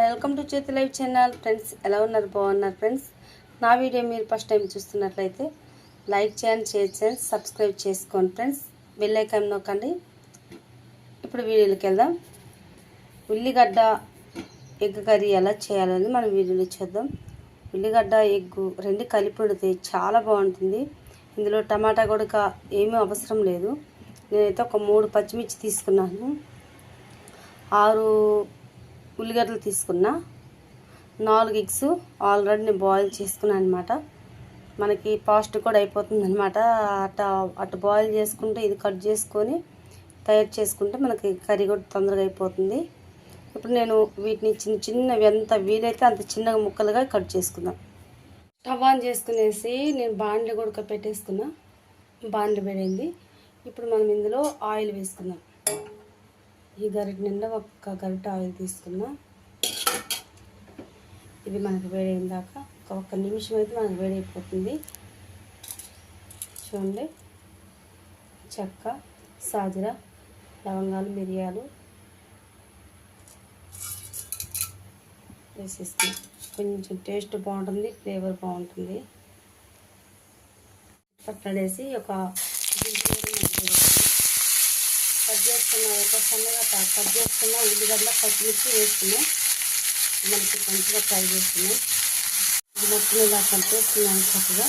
Welcome to Chethi live channel. Friends ఎలా ఉన్నారు? బాగున్నారు ఫ్రెండ్స్? నా వీడియో మీరు ఫస్ట్ టైం చూస్తున్నట్లయితే లైక్ చేయండి షేర్ చేయండి సబ్స్క్రైబ్ చేసుకోండి ఫ్రెండ్స్. బెల్ నొక్కండి. ఇప్పుడు వీడియోలోకి వెళ్దాం. ఉల్లిగడ్డ ఎగ్ కర్రీ ఎలా చేయాలని మనం వీడియోలో చేద్దాం. ఉల్లిగడ్డ ఎగ్గు రెండు కలిపి వండితే చాలా బాగుంటుంది. ఇందులో టమాటా కూడా ఏమీ అవసరం లేదు. నేనైతే ఒక మూడు పచ్చిమిర్చి తీసుకున్నాను. ఆరు ఉల్లిగడ్డలు తీసుకున్నా. నాలుగు ఎగ్స్ ఆల్రెడీ నేను బాయిల్ చేసుకున్నాను అనమాట మనకి పాస్ట్ కూడా అయిపోతుంది అనమాట అటు అటు బాయిల్ చేసుకుంటే ఇది కట్ చేసుకొని తయారు చేసుకుంటే మనకి కర్రీ కూడా తొందరగా అయిపోతుంది. ఇప్పుడు నేను వీటిని చిన్న చిన్నవి ఎంత వీలైతే అంత చిన్నగా ముక్కలుగా కట్ చేసుకుందాం. స్టవ్ ఆన్ చేసుకునేసి నేను బాండ్లు కూడా పెట్టేసుకున్నా. బాండ్లు పెడింది ఇప్పుడు మనం ఇందులో ఆయిల్ వేసుకుందాం. ఈ గరిట నిండా ఒక గరిట ఆయిల్ తీసుకున్నా. ఇది మనకు వేడైన దాకా ఒక ఒక్క నిమిషం అయితే మనకు వేడైపోతుంది. చూడండి. చెక్క సాజర లవంగాలు మిరియాలు వేసేస్తున్నాం. కొంచెం టేస్ట్ బాగుంటుంది ఫ్లేవర్ బాగుంటుంది. పట్టడేసి ఒక కట్ చేసుకున్న ఒక సన్నగా కట్ చేసుకున్న ఉల్లిగడ్డ పచ్చిమిర్చి వేసుకున్నాం. మనకి మంచిగా ఫ్రై చేసుకున్నాం. మొత్తం ఇలా కలిపేస్తున్నాం చక్కగా.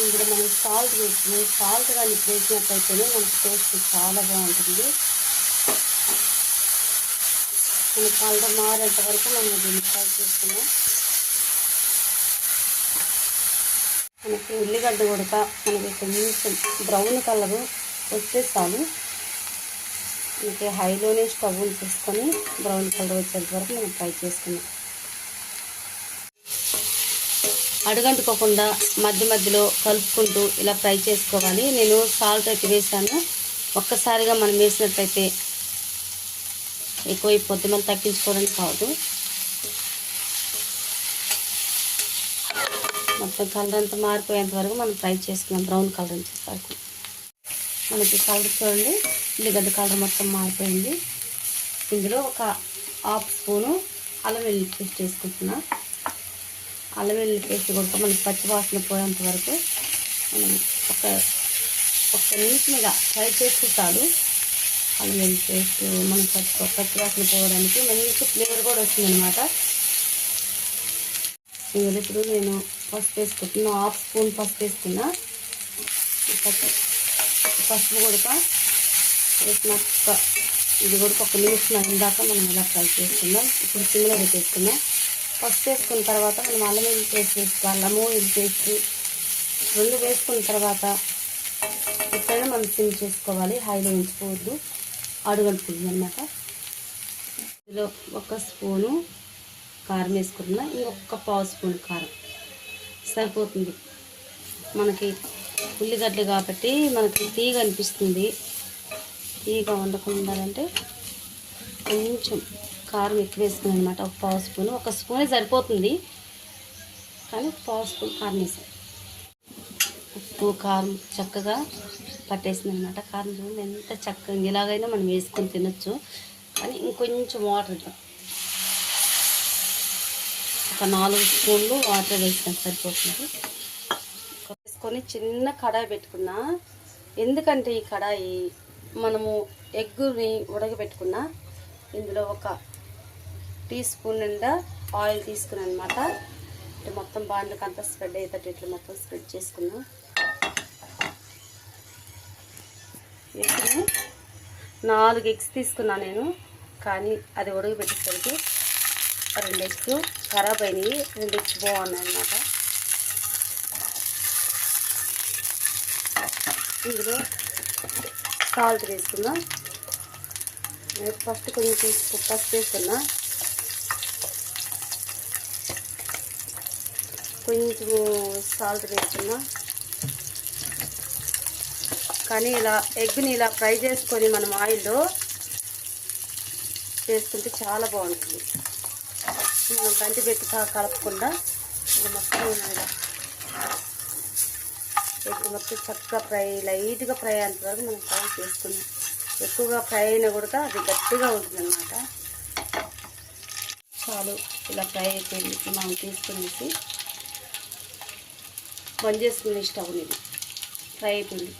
ఇందులో మనం సాల్ట్ వేసుకున్నాం. సాల్ట్ కానీ వేసినట్టయితేనే మనకి టేస్ట్ చాలా బాగుంటుంది. మన కలర్ మారేంత వరకు మనం దీన్ని ఫ్రై చేసుకున్నాం. మనకి ఉల్లిగడ్డ ఉడక మనకి కొంచెం బ్రౌన్ కలరు వస్తే చాలు హైలోనే స్టవ్ ఉంచేసుకొని బ్రౌన్ కలర్ వచ్చేంత వరకు మనం ఫ్రై చేసుకున్నాం. అడుగంటుకోకుండా మధ్య మధ్యలో కలుపుకుంటూ ఇలా ఫ్రై చేసుకోవాలి. నేను సాల్ట్ అయితే వేసాను. ఒక్కసారిగా మనం వేసినట్లయితే ఎక్కువైపోతే మనం తగ్గించుకోవడానికి కావద్దు మొత్తం కలర్ అంతా మారిపోయేంత వరకు మనం ఫ్రై చేసుకున్నాం. బ్రౌన్ కలర్ వచ్చే వరకు. మనకి కలర్ చూడండి. ఉల్లిగడ్డ కలర్ మొత్తం మారిపోయింది. ఇందులో ఒక హాఫ్ స్పూను అల్లం వెల్లుల్లి పేస్ట్ వేసుకుంటున్నా. అల్లం వెల్లుల్లి పేస్ట్ కొడుకు మనకి పచ్చి వాసన పోయేంత వరకు మనం ఒక ఒక్క నిమిషం మీద ఫ్రై చేస్తే చాలు. అల్లం వెల్లుల్లి పేస్ట్ మనం పచ్చి పచ్చి వాసన పోవడానికి మంచి ఫ్లేవర్ కూడా వచ్చిందనమాట ఇందులో ఇప్పుడు నేను పసుపు వేసుకుంటున్నా. హాఫ్ స్పూన్ పసుపు వేసుకున్నా. పచ్చి పసుపు కొడుక వేసినాక ఇది కూడా ఒక నిమిషం ఇందాక మనం ఇలా ఫ్రై చేసుకుందాం. ఇప్పుడు సిమ్లో పెట్టేసుకుందాం. పసుపు వేసుకున్న తర్వాత మనం అల్లం ఇది పేస్ట్ వేసుకోవాలి. అల్లము ఇది పేస్ట్ రెండు వేసుకున్న తర్వాత ఎప్పుడైనా మనం సిమ్ చేసుకోవాలి. హైలో ఉంచుకోవద్దు. అడుగంటుంది అనమాట ఇందులో ఒక స్పూను కారం వేసుకుంటున్నా. ఇంకొక పావు స్పూన్ కారం. సరిపోతుంది. మనకి ఉల్లిగడ్డలు కాబట్టి మనకి తీగ అనిపిస్తుంది. తీగ వండకుండా ఉండాలంటే కొంచెం కారం ఎక్కువ వేసుకుని అనమాట. ఒక పావు స్పూన్. ఒక స్పూనే సరిపోతుంది. కానీ పావు స్పూన్ కారం వేసాను ఉప్పు కారం చక్కగా పట్టేసింది అనమాట. కారం చూడండి ఎంత చక్కగా ఇలాగైనా మనం వేసుకొని తినొచ్చు. కానీ ఇంకొంచెం వాటర్ ఇద్దాం ఒక నాలుగు స్పూన్లు వాటర్ వేసినా సరిపోతుంది. తీసుకొని చిన్న కడాయి పెట్టుకున్నా. ఎందుకంటే ఈ కడాయి మనము ఎగ్గుని ఉడకబెట్టుకున్నా. ఇందులో ఒక టీ స్పూన్ నిండా ఆయిల్ తీసుకున్నాను అనమాట ఇటు మొత్తం బాండ్లకు అంతా స్ప్రెడ్ అయ్యేటట్టు ఇట్లా మొత్తం స్ప్రెడ్ చేసుకున్నాం. వేసుకుని నాలుగు ఎగ్స్ తీసుకున్నా నేను. కానీ అది ఉడకబెట్టేసరికి రెండు ఎగ్స్ ఖరాబ్ అయినాయి. రెండు ఎగ్స్ బాగున్నాయి అన్నమాట. ఇందులో సాల్ట్ వేసుకుందాం. నేను ఫస్ట్ కొంచెం పసుపు వేసుకున్నా కొంచెం సాల్ట్ వేసుకున్నా కానీ ఇలా ఎగ్ని ఇలా ఫ్రై చేసుకొని మనం ఆయిల్లో చేసుకుంటే చాలా బాగుంటుంది. మనం కంటి పెట్టి కలపకుండా ఇది మొత్తం ఇలా ఎగ్ చక్కగా ఫ్రై లైట్గా ఫ్రై అయిన వరకు మనం ఫ్రై చేసుకున్నాం. ఎక్కువగా ఫ్రై అయినా కూడా అది గట్టిగా ఉంటుంది అనమాట చాలు ఇలా ఫ్రై అయిపోయింది. మనం తీసుకునేసి బంద్ చేసుకునే స్టవ్ ఇది. ఫ్రై అయిపోయింది.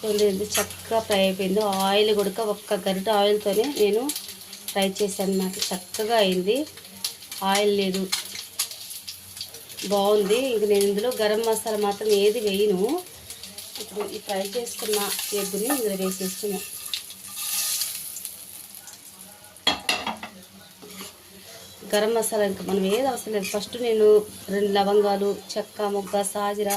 చూడండి చక్కగా ఫ్రై అయిపోయింది. ఆయిల్ కూడా ఒక్క గరిట ఆయిల్తోనే నేను ఫ్రై చేశాను నాకు చక్కగా అయింది. ఆయిల్ లేదు. బాగుంది. ఇంక నేను ఇందులో గరం మసాలా మాత్రం ఏది వేయను. ఇప్పుడు ఈ ఫ్రై చేసుకున్న ఎగ్గుని ఇందులో వేసేసుకున్నాను గరం మసాలా ఇంకా మనం ఏది అవసరం లేదు. ఫస్ట్ నేను రెండు లవంగాలు చెక్క మొగ్గ సాజిర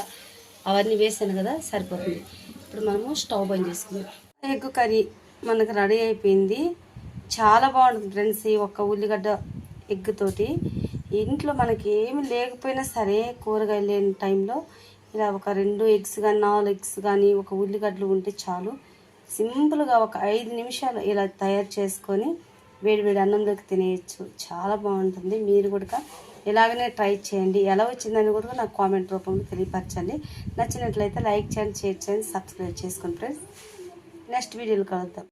అవన్నీ వేసాను కదా సరిపోతుంది. ఇప్పుడు మనము స్టవ్ బంద్ చేసుకుందాం. ఎగ్ కర్రీ మనకు రెడీ అయిపోయింది. చాలా బాగుంటుంది ఫ్రెండ్స్ ఈ ఒక్క ఉల్లిగడ్డ ఎగ్గుతోటి. ఇంట్లో మనకి ఏమి లేకపోయినా సరే కూరగాయలు లేని టైంలో ఇలా ఒక రెండు ఎగ్స్ కానీ నాలుగు ఎగ్స్ కానీ ఒక ఉల్లిగడ్డలు ఉంటే చాలు. సింపుల్గా ఒక ఐదు నిమిషాలు ఇలా తయారు చేసుకొని వేడి వేడి అన్నంలోకి తినేయచ్చు. చాలా బాగుంటుంది. మీరు కూడా ఇలాగనే ట్రై చేయండి. ఎలా వచ్చిందని కూడా నాకు కామెంట్ రూపంలో తెలియపరచండి. నచ్చినట్లయితే లైక్ చేయండి షేర్ చేయండి సబ్స్క్రైబ్ చేసుకోండి ఫ్రెండ్స్. నెక్స్ట్ వీడియోలు కలుద్దాం.